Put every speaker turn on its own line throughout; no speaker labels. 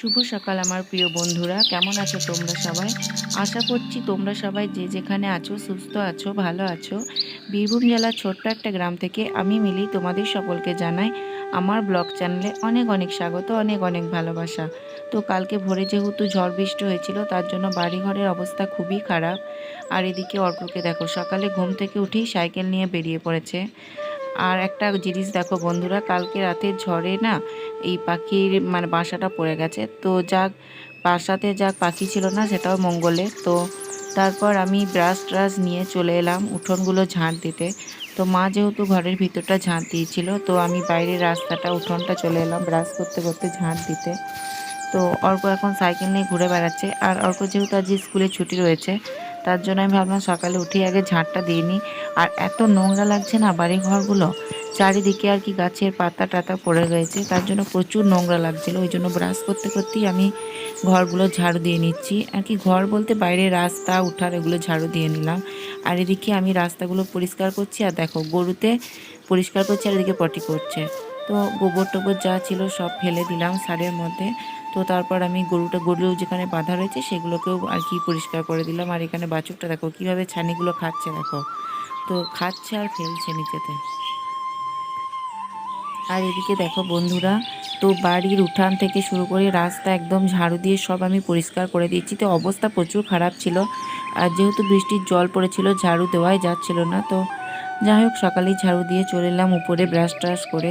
শুভ সকাল আমার প্রিয় বন্ধুরা। কেমন আছো তোমরা সবাই? আশা করছি তোমরা সবাই যে যেখানে আছো, সুস্থ আছো, ভালো আছো। বীরভূম জেলার ছোট্ট একটা গ্রাম থেকে আমি মিলি তোমাদের সকলকে জানাই আমার ব্লগ চ্যানেলে অনেক অনেক স্বাগত, অনেক অনেক ভালোবাসা। তো কালকে ভোরে যেহেতু ঝড় বৃষ্টি হয়েছিল, তার জন্য বাড়িঘরের অবস্থা খুবই খারাপ। আর এদিকে অর্ককে দেখো, সকালে ঘুম থেকে উঠেই সাইকেল নিয়ে বেরিয়ে পড়েছে। আর একটা জিনিস দেখো বন্ধুরা, কালকে রাতে ঝড়ে না এই পাখির মানে বাসাটা পড়ে গেছে। তো যাক, বাসাতে যাক পাখি ছিল না, সেটাও মঙ্গলে। তো তারপর আমি ব্রাশ ট্রাশ নিয়ে চলে এলাম উঠোনগুলো ঝাঁট দিতে। তো মা যেহেতু ঘরের ভিতরটা ঝাঁট দিয়েছিল, তো আমি বাইরের রাস্তাটা, উঠোনটা চলে এলাম ব্রাশ করতে করতে ঝাঁট দিতে। তো অর্ক এখন সাইকেল নিয়ে ঘুরে বেড়াচ্ছে। আর অর্ক যেহেতু আজ স্কুলে ছুটি রয়েছে তার জন্য আমি ভাবলাম সকালে উঠেই আগে ঝাঁটটা দিয়ে নিই। আর এত নোংরা লাগছে না বাড়ি ঘরগুলো চারিদিকে আর কি গাছের পাতা টাতা পড়ে রয়েছে। তার জন্য প্রচুর নোংরা লাগছিল। ওই জন্য ব্রাশ করতে করতেই আমি ঘরগুলো ঝাড়ু দিয়ে নিচ্ছি। আর কি ঘর বলতে বাইরে রাস্তা উঠার এগুলো ঝাড়ু দিয়ে নিলাম। আর এদিকে আমি রাস্তাগুলো পরিষ্কার করছি। আর দেখো গরুতে পরিষ্কার করছি, আর এদিকে পটি করছে তো গোবর টোবর যা ছিল সব ফেলে দিলাম সারের মধ্যে। তো তারপর আমি গরুটা গরু যেখানে বাঁধা রয়েছে সেগুলোকেও আর কি পরিষ্কার করে দিলাম। আর এখানে বাছুরটা দেখো, কীভাবে ছানিগুলো খাচ্ছে দেখো। তো খাচ্ছে আর ফেলছে নিচেতে। আর এদিকে দেখো বন্ধুরা, তো বাড়ির উঠান থেকে শুরু করে রাস্তা একদম ঝাড়ু দিয়ে সব আমি পরিষ্কার করে দিয়েছি। তো অবস্থা প্রচুর খারাপ ছিল। আর যেহেতু বৃষ্টির জল পড়েছিল, ঝাড়ু দেওয়াই যাচ্ছিল না। তো যাই হোক, সকালেই ঝাড়ু দিয়ে চলে এলাম উপরে ব্রাশ ট্রাশ করে।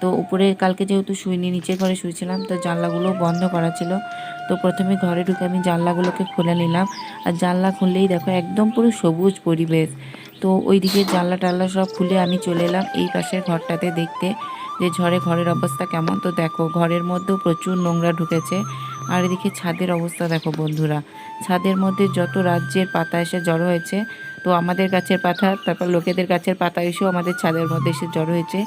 তো উপরে কালকে যেহেতু শুইনি, নিচের ঘরে শুয়েছিলাম, তো জানলাগুলো বন্ধ করা ছিল। তো প্রথমে ঘরে ঢুকে আমি জানলাগুলোকে খুলে নিলাম। আর জানলা খুললেই দেখো একদম পুরো সবুজ পরিবেশ। তো ওইদিকে জানলা টাল্লা সব খুলে আমি চলে এলাম এই পাশের ঘরটাতে দেখতে যে ঝড়ে ঘরের অবস্থা কেমন। তো দেখো ঘরের মধ্যেও প্রচুর নোংরা ঢুকেছে। আর এদিকে ছাদের অবস্থা দেখো বন্ধুরা, ছাদের মধ্যে যত রাজ্যের পাতা এসে জড়ো হয়েছে তো আমাদের গাছের পাতা, তারপর লোকেদের গাছের পাতা এসেও আমাদের ছাদের মধ্যে এসে জড়ো হয়েছে।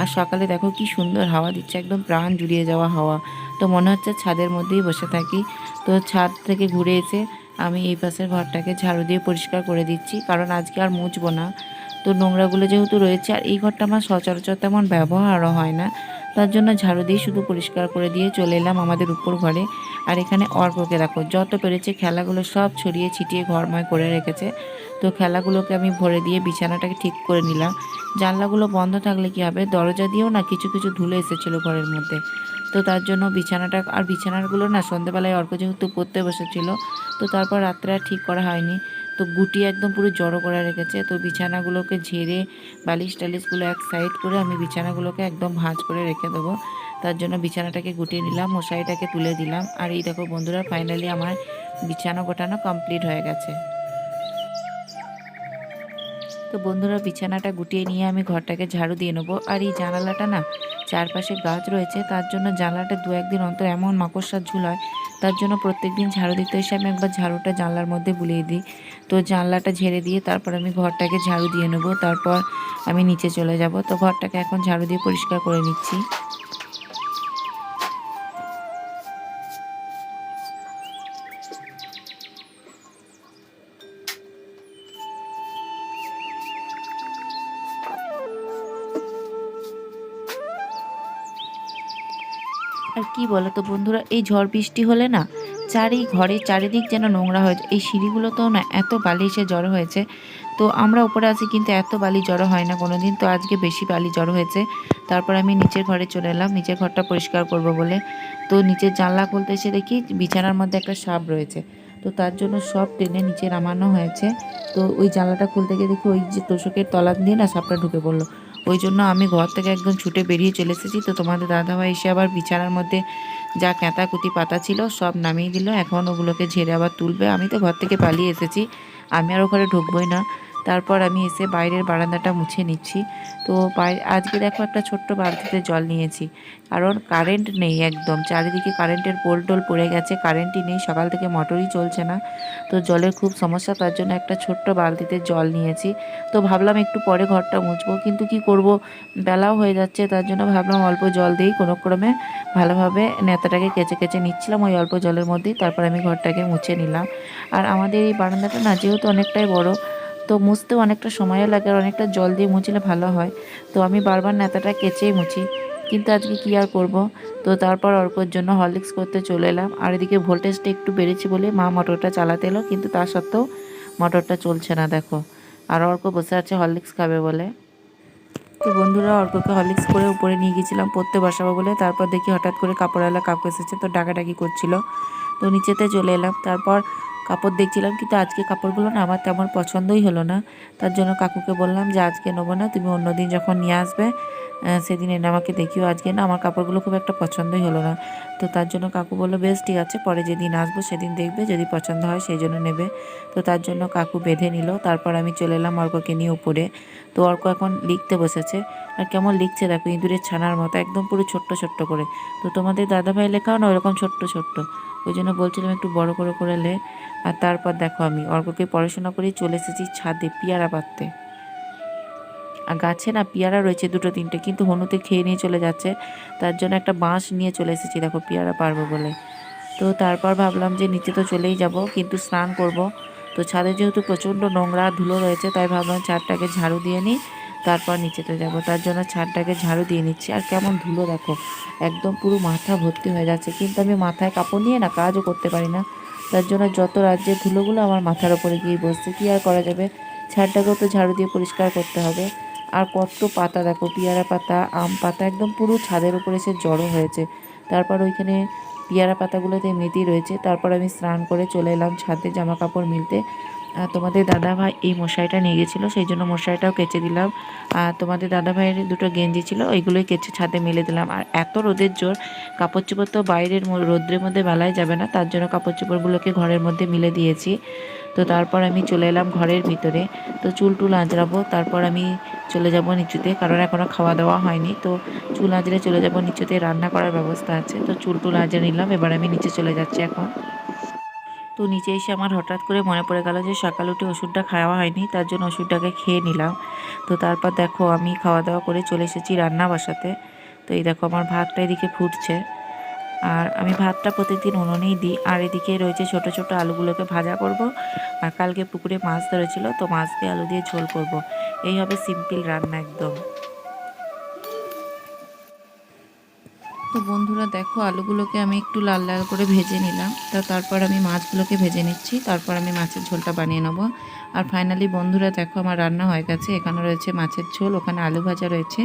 আর সকালে দেখো কি সুন্দর হাওয়া দিচ্ছে, একদম প্রাণ জুড়িয়ে যাওয়া হাওয়া। তো মনে হচ্ছে ছাদের মধ্যেই বসে থাকি। তো ছাদ থেকে ঘুরে এসে আমি এই পাশের ঘরটাকে ঝাড়ু দিয়ে পরিষ্কার করে দিচ্ছি, কারণ আজকে আর মুছবো না। তো নোংরাগুলো যেহেতু রয়েছে, আর এই ঘরটা আমার সচরাচর তেমন ব্যবহারও হয় না। তার জন্য ঝাড়ু দিয়ে শুধু পরিষ্কার করে দিয়ে চলে এলাম আমাদের উপর ঘরে। আর এখানে অর্ককে দেখো, যত পেরেছে খেলাগুলো সব ছড়িয়ে ছিটিয়ে ঘরময় করে রেখেছে। তো খেলাগুলোকে আমি ভরে দিয়ে বিছানাটাকে ঠিক করে নিলাম। জানলাগুলো বন্ধ থাকলে কি হবে? দরজা দিয়েও না কিছু কিছু ধুলে এসেছিল ঘরের মধ্যে। তো তার জন্য বিছানাটা আর বিছানাগুলো না সন্ধ্যেবেলায় অর্ক যেহেতু পড়তে বসেছিল, তো তারপর রাত্রে আর ঠিক করা হয়নি। তো গুটি একদম পুরো জড়ো করে রেখেছে। তো বিছানাগুলোকে ঝেড়ে বালিশ টালিশগুলো এক সাইড করে আমি বিছানাগুলোকে একদম ভাঁজ করে রেখে দেবো। তার জন্য বিছানাটাকে গুটিয়ে নিলাম, মশারিটাকে তুলে দিলাম। আর এই দেখো বন্ধুরা ফাইনালি আমার বিছানা গোটানো কমপ্লিট হয়ে গেছে। বন্ধুরা বিছানাটা গুটিয়ে নিয়ে আমি ঘরটাকে ঝাড়ু দিয়ে নেব। আর এই জানালাটা না, চারপাশে গাছ রয়েছে, তার জন্য জানলাটা দু একদিন অন্তর এমন মাকড়সার ঝুল হয়, তার জন্য প্রত্যেক দিন ঝাড়ু দিতে এসে আমি একবার ঝাড়ুটা জানলার মধ্যে বুলিয়ে দিই। তো জানলাটা ঝেড়ে দিয়ে তারপর আমি ঘরটাকে ঝাড়ু দিয়ে নেব, তারপর আমি নিচে চলে যাব। তো ঘরটাকে এখন ঝাড়ু দিয়ে পরিষ্কার করে নিচ্ছি। আর কি বলো তো বন্ধুরা, এই ঝড় বৃষ্টি হলে না চারি ঘরে চারিদিক যেন নোংরা হয়ে যায়। এই সিঁড়িগুলোতেও না এত বালি এসে জড়ো হয়েছে। তো আমরা উপরে আছি কিন্তু এত বালি জড়ো হয় না কোনো দিন তো আজকে বেশি বালি জড়ো হয়েছে। তারপর আমি নিচের ঘরে চলে এলাম। নিচের ঘরটা পরিষ্কার করব বলে। তো নিচের জানলা খুলতে এসে দেখি বিছানার মধ্যে একটা সাপ রয়েছে। তো তার জন্য সব টেনে নিচে নামানো হয়েছে। তো ওই জানলাটা খুলতে গিয়ে দেখি ওই যে তোষকের তলা দিয়ে না সাপটা ঢুকে পড়ল। ওই জন্য আমি ঘর থেকে একদম ছুটে বেরিয়ে চলে এসেছি। তো তোমাদের দাদাভাই এসে আবার বিছানার মধ্যে যা কুতি পাতা ছিল সব নামিয়ে দিল। এখন ওগুলোকে ঝেড়ে আবার তুলবে। আমি তো ঘর থেকে পালিয়ে এসেছি। আমি আর ওখানে ঢুকবোই না। তারপর আমি এসে বাইরের বারান্দাটা মুছে নিচ্ছি। তো আজকে দেখো একটা ছোট্ট বালতিতে জল নিয়েছি। কারণ কারেন্ট নেই একদম। চারিদিকে কারেন্টের পোল টোল পড়ে গেছে কারেন্টই নেই, সকাল থেকে মোটরই চলছে না। তো জলের খুব সমস্যা, তার জন্য একটা ছোট্ট বালতিতে জল নিয়েছি। তো ভাবলাম একটু পরে ঘরটা মুছবো, কিন্তু কি করব? বেলাও হয়ে যাচ্ছে, তার জন্য ভাবলাম অল্প জল দিই কোনো ক্রমে ভালোভাবে নেতাটাকে কেচে কেচে নিচ্ছিলাম ওই অল্প জলের মধ্যেই। তারপর আমি ঘরটাকে মুছে নিলাম। আর আমাদের এই বারান্দাটা না, যেহেতু অনেকটাই বড় তো মুছতেও অনেকটা সময়ও লাগে আর অনেকটা জল দিয়ে মুছলে ভালো হয়। তো আমি বারবার নেতাটা কেচেই মুছি। কিন্তু আজকে কি আর করব? তো তারপর অর্কর জন্য হরলিক্স করতে চলে এলাম। আর এদিকে ভোল্টেজটা একটু বেড়েছে বলে মা মোটরটা চালাতে এলো, কিন্তু তা সত্ত্বেও মোটরটা চলছে না, দেখো। আর অর্ক বসে আছে হরলিক্স খাবে বলে। তো বন্ধুরা, অর্ককে হরলিক্স করে উপরে নিয়ে গিয়েছিলাম পড়তে বসাবো বলে। তারপর দেখি হঠাৎ করে কাপড়ওয়ালা কাকু এসেছে, তো ডাকাডাকি করছিল। তো নিচেতে চলে এলাম। তারপর কাপড় দেখছিলাম, কিন্তু আজকে কাপড়গুলো না আমার তেমন পছন্দই হলো না। তার জন্য কাকুকে বললাম যে, আজকে নেব না, তুমি অন্যদিন যখন নিয়ে আসবে সেদিন এনে আমাকে দেখিও। আজকে না আমার কাপড়গুলো খুব একটা পছন্দই হলো না। তো তার জন্য কাকু বলল, বেশ, ঠিক আছে, পরে যেদিন আসব সেদিন দেখবে, যদি পছন্দ হয় সেই জন্য নেবে। তো তার জন্য কাকু বেঁধে নিল, তারপর আমি চলে এলাম অর্ককে নিয়ে উপরে। তো অর্ক এখন লিখতে বসেছে, আর কেমন লিখছে দেখো, ইঁদুরের ছানার মতো, একদম পুরো ছোট্ট ছোট্ট করে। তো তোমাদের দাদাভাই লেখাও না ওরকম ছোট্ট ছোট্ট? ওই জন্য বলছিলাম একটু বড় করে করে লে। আর তারপর দেখো আমি অর্ককে পড়াশোনা করে চলে এসেছি ছাদে পিয়ারা পাততে আর গাছে না পেয়ারা রয়েছে দুটো তিনটে, কিন্তু হনুতে খেয়ে নিয়ে চলে যাচ্ছে। তার জন্য একটা বাঁশ নিয়ে চলে এসেছি, দেখো পেয়ারা পারব বলে। তো তারপর ভাবলাম যে নিচে তো চলেই যাব, কিন্তু স্নান করব। তো ছাদে যেহেতু প্রচণ্ড নোংরা ধুলো রয়েছে, তাই ভাবলাম ছাদটাকে ঝাড়ু দিয়ে নিই। তারপর নিচেতে যাব। তার জন্য ছাদটাকে ঝাড়ু দিয়ে নিচ্ছি। আর কেমন ধুলো দেখো, একদম পুরো মাথা ভর্তি হয়ে যাচ্ছে। কিন্তু আমি মাথায় কাপড় নিয়ে না কাজও করতে পারি না। তার জন্য যত রাজ্যের ধুলোগুলো আমার মাথার ওপরে গিয়ে বসছে, কী আর করা যাবে? ছাদটাকেও তো ঝাড়ু দিয়ে পরিষ্কার করতে হবে। আর কত পাতা দেখো, পেয়ারা পাতা, আম পাতা, একদম পুরো ছাদের উপরে এসে জড়ো হয়েছে। তারপর ওইখানে পেয়ারা পাতাগুলোতে মেতি রয়েছে। তারপর আমি স্নান করে চলে এলাম ছাদে জামা কাপড় মিলতে। তোমাদের দাদা ভাই এই মশারিটা নিয়ে গেছিল, সেই জন্য মশারিটাও কেচে দিলাম। আর তোমাদের দাদা ভাইয়ের দুটো গেঞ্জি ছিল, ওইগুলোই কেচে ছাদে মেলে দিলাম। আর এত রোদের জোর কাপড় চোপড় তো বাইরের রোদ্রের মধ্যে বেলায় যাবে না, তার জন্য কাপড় চোপড়গুলোকে ঘরের মধ্যে মিলে দিয়েছি। তো তারপর আমি চলে এলাম ঘরের ভিতরে। তো চুল টুল আঁচড়াবো, তারপর আমি চলে যাব নিচুতে, কারণ এখনও খাওয়া দাওয়া হয়নি। তো চুল আঁচড়ে চলে যাব নিচুতে, রান্না করার ব্যবস্থা আছে। তো চুল টুল আঁচড়ে নিলাম, এবার আমি নিচে চলে যাচ্ছি এখন। তো নিচে এসে আমার হঠাৎ করে মনে পড়ে গেল যে সকাল উঠে ওষুধটা খাওয়া হয়নি, তার জন্য ওষুধটাকে খেয়ে নিলাম। তো তারপর দেখো আমি খাওয়া দাওয়া করে চলে এসেছি রান্না বাসাতে তো এই দেখো আমার ভাতটা এদিকে ফুটছে। আর আমি ভাতটা প্রতিদিন উনুনেই দিই। আর এদিকে রয়েছে ছোট ছোট আলুগুলোকে ভাজা করব। আর কালকে পুকুরে মাছ ধরেছিল, তো মাছ দিয়ে আলু দিয়ে ঝোল করব। এই হবে সিম্পল রান্না একদম। তো বন্ধুরা দেখো, আলুগুলোকে আমি একটু লাল লাল করে ভেজে নিলাম। তা তারপর আমি মাছগুলোকে ভেজে নিচ্ছি। তারপর আমি মাছের ঝোলটা বানিয়ে নেব। আর ফাইনালি বন্ধুরা দেখো, আমার রান্না হয়ে গেছে। এখানে রয়েছে মাছের ঝোল, ওখানে আলু ভাজা রয়েছে।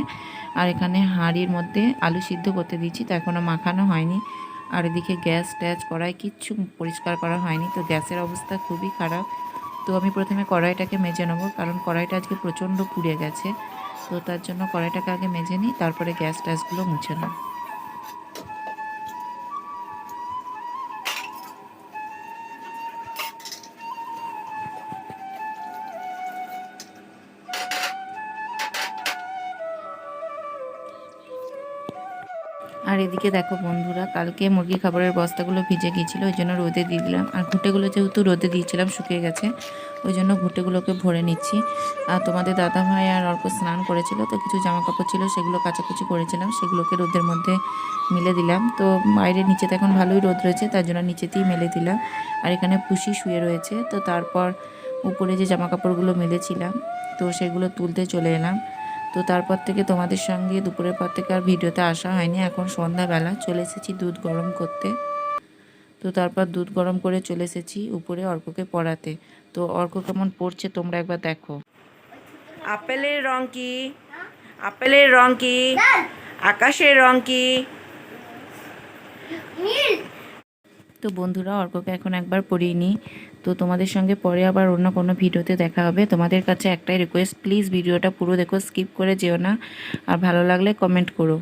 আর এখানে হাঁড়ির মধ্যে আলু সিদ্ধ করতে দিচ্ছি তো এখনও মাখানো হয়নি। আর এদিকে গ্যাস ট্যাস কড়াই কিচ্ছু পরিষ্কার করা হয়নি। তো গ্যাসের অবস্থা খুবই খারাপ। তো আমি প্রথমে কড়াইটাকে মেজে নেব, কারণ কড়াইটা আজকে প্রচণ্ড পুড়ে গেছে। তো তার জন্য কড়াইটাকে আগে মেজে নিই, তারপরে গ্যাস ট্যাসগুলো মুছে নেব। আর এদিকে দেখো বন্ধুরা, কালকে মুরগি খাবারের বস্তাগুলো ভিজে গিয়েছিল, ওই জন্য রোদে দিয়ে দিলাম। আর ঘুঁটেগুলো যেহেতু রোদে দিয়েছিলাম, শুকিয়ে গেছে, ওই জন্য ঘুঁটেগুলোকে ভরে নিচ্ছি। আর তোমাদের দাদা ভাই আর অল্প স্নান করেছিল, তো কিছু জামা কাপড় ছিল, সেগুলো কাচাকুচি করেছিলাম, সেগুলোকে রোদের মধ্যে মিলে দিলাম। তো বাইরে নিচেতে এখন ভালোই রোদ রয়েছে, তার জন্য নিচেতেই মেলে দিলাম। আর এখানে পুষি শুয়ে রয়েছে, তো তারপর উপরে যে জামা কাপড়গুলো মেলেছিলাম, তো সেগুলো তুলতে চলে এলাম। তো তারপর থেকে তোমাদের সঙ্গে দুপুরের পর থেকে আর ভিডিওতে আসা হয়নি। এখন সন্ধ্যাবেলা চলে এসেছি দুধ গরম করতে। তো তারপর দুধ গরম করে চলে এসেছি উপরে অর্ককে পড়াতে। তো অর্ক কেমন পড়ছে তোমরা একবার দেখো। আপেলের রং কি? আপেলের রং কি? আকাশের রং কি? তো বন্ধুরা অর্ককে এখন একবার পড়িয়ে নিই। তো তোমাদের সঙ্গে পরে আবার অন্য কোনো ভিডিওতে দেখা হবে। তোমাদের কাছে একটাই রিকোয়েস্ট প্লিজ ভিডিওটা পুরো দেখো স্কিপ করে যেও না। আর ভালো লাগলে কমেন্ট করো।